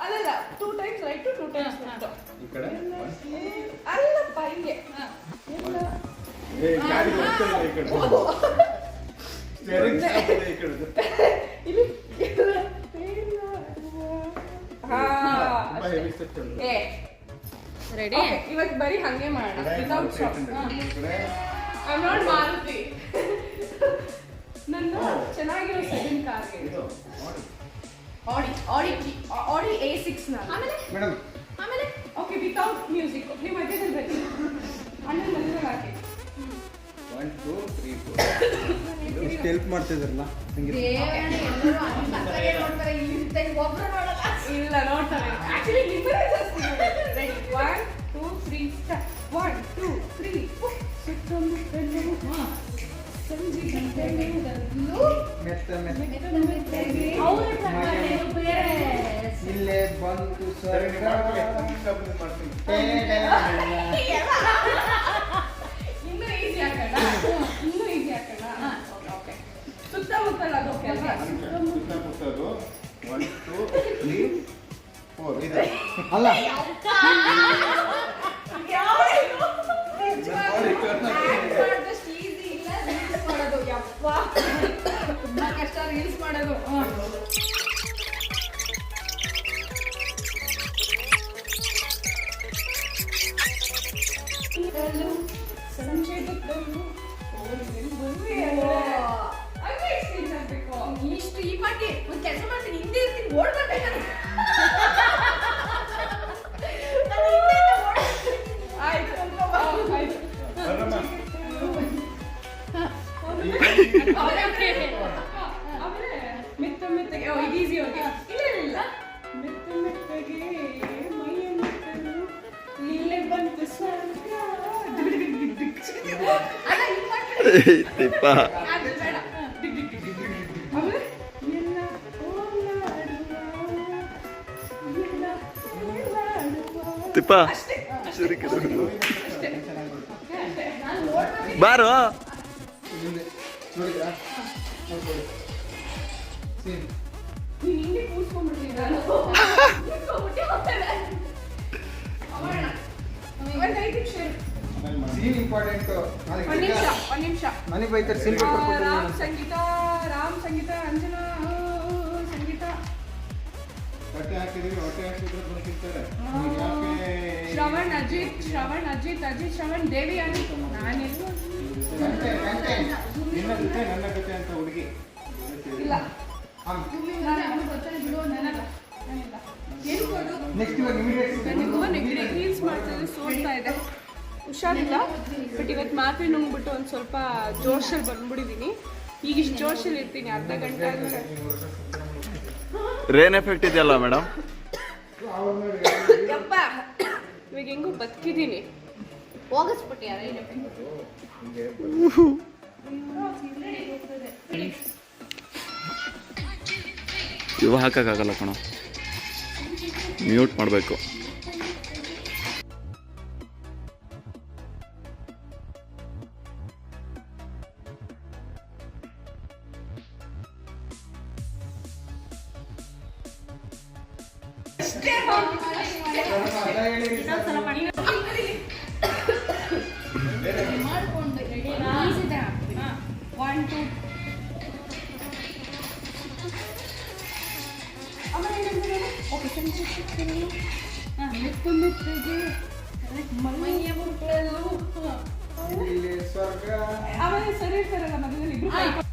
ಅಲ್ಲಲ್ಲ two times right two times left ಈ ಕಡೆ ಅಲ್ಲಪ್ಪ ಹಿಂಗೆ ಎಲ್ಲ ಏ ಗಾಡಿ ಹೋಗ್ತಾ ಇದೆ ಈ ಕಡೆ ಸ್ಟೇರಿಂಗ್ ಸಾಪದೆ ಈ ಕಡೆ ಇಲ್ಲಿ ಎಲ್ಲ ತೇಲಾಡುವ. ಹಾ, ರೆಡಿ Okay, ಇವತ್ತು ಬರೀ ಹಂಗೆ ಮಾಡೋಣ without shop I not Maruti ನನ್ನ ಚೆನ್ನಾಗಿರೋ ಸೆಕೆಂಡ್ ಕಾರ್ಗೆ ಇದು ನೋಡಿ Audi Audi Audi A six ಆಮೇಲೆ ಮೇಡಮ್ ಆಮೇಲೆ ಓಕೆ ವಿತೌಟ್ ಮ್ಯೂಸಿಕ್ ನೀವು ಮಧ್ಯದಲ್ಲಿ ಬನ್ನಿ ಅಣ್ಣ ಮಧ್ಯದಲ್ಲಿ ಹಾಕಿ ಒನ್ ಟೂ ತ್ರೀ ಫೋರ್ ಎಷ್ಟು ಹೆಲ್ಪ್ ಮಾಡ್ತಿದ್ರಲ್ಲ? ಹಂಗೆ ಇಲ್ಲ ನೋಡ್ತಾರೆ. ಆಕ್ಚುಲಿ ನಿಮ್ಮದೇ ಜಾಸ್ತಿ ready one two three one two three ಸುತ್ತಮುತ್ತಲು ಸಂಜೆ ಗಂಟೆಗಳು ಮೆತ್ತ ಮೆತ್ತ. ಅವ್ರ ಇಲ್ಲೇ ಬಂತು ಸರ್ ಮಾಡ್ತೀನಿ. ಒನ್ ಟೂ ತ್ರೀ ಫೋರ್ ಇದೆ. ಅಲ್ಲ. ತುಂಬಾ ಕಷ್ಟ ರೀಲ್ಸ್ ಮಾಡೋದು ಸಂಜೆ ಓಲಾಡುವ. ತಿಪ್ಪ ಅಷ್ಟೇ ನಾನ್ ಓಡ್ಬರ್ತೀನಿ. ಬಾರೋ ಮುಂದೆ ನೋಡಿದ್ರಾ ನೋಡ್ಕೊಳ್ಳಿ ಸೀನ್ ನೀನ್ ಹಿಂಗೆ ಕೂರ್ಸ್ಕೊಂಡ್ಬಿಡ್ತೀನಿ Scene important ಒಂದು ನಿಮಿಷ ಒಂದು ನಿಮಿಷ. ನನಗೆ ಬೈತಾರೆ ಆ, ರಾಮ್ ಸಂಗೀತ ರಾಮ್ ಸಂಗೀತ ಅಂಜನಾ ಸಂಗೀತ. ಹೊಟ್ಟೆ ಹಾಕಿದೀವಿ ಹೊಟ್ಟೆ ಹಾಕಿದ್ರೆ ಶ್ರವಣ್ ಅಜಿತ್ ಶ್ರವಣ್ ಅಜಿತ್ ಅಜಿತ್ ಶ್ರವಣ್ ದೇವಿ ಅಜಿತ್ ನಾನೆಲ್ಲೂ ನಿನ್ನ ಜೊತೆ ನನ್ನ ಅಂತ ಹುಡುಗಿ. ಇಲ್ಲ. ನೆಕ್ಸ್ಟ್ ಇವಾಗ ಇಮಿಡಿಯೇಟ್ ಸೋಡ್ತಾ ಇದೆ. ಹುಷಾರಿಲ್ಲ ಬಟ್ ಇವತ್ತು ಮಾತ್ರೆ ನುಂಗ್ಬಿಟ್ಟು ಒಂದು ಸ್ವಲ್ಪ ಜೋಶಲ್ಲಿ ಬಂದ್ಬಿಟ್ಟಿದ್ದೀನಿ ಈಗ ಇಷ್ಟು ಜೋಶಲ್ಲಿ ಇರ್ತೀನಿ ಅರ್ಧ ಗಂಟೆ ಆದ್ಮೇಲೆ. ರೇನ್ ಎಫೆಕ್ಟ್ ಇದೆಯಲ್ಲ ಮೇಡಮ್ ಯಪ್ಪ ಇವಾಗ ಹೆಂಗೋ ಬದುಕಿದ್ದೀನಿ ಹೋಗಿಸ್ಬಿಟ್ಟಿ ರೈನ್ ಎಫೆಕ್ಟ್ ಇವ ಹಾಕಕ್ಕಾಗಲ್ಲ ಕಣ. ಮ್ಯೂಟ್ ಮಾಡಬೇಕು. ಆಮೇಲೆ ಸರಿ ಸರ್ ಮಧ್ಯದಲ್ಲಿ ಇಬ್ರು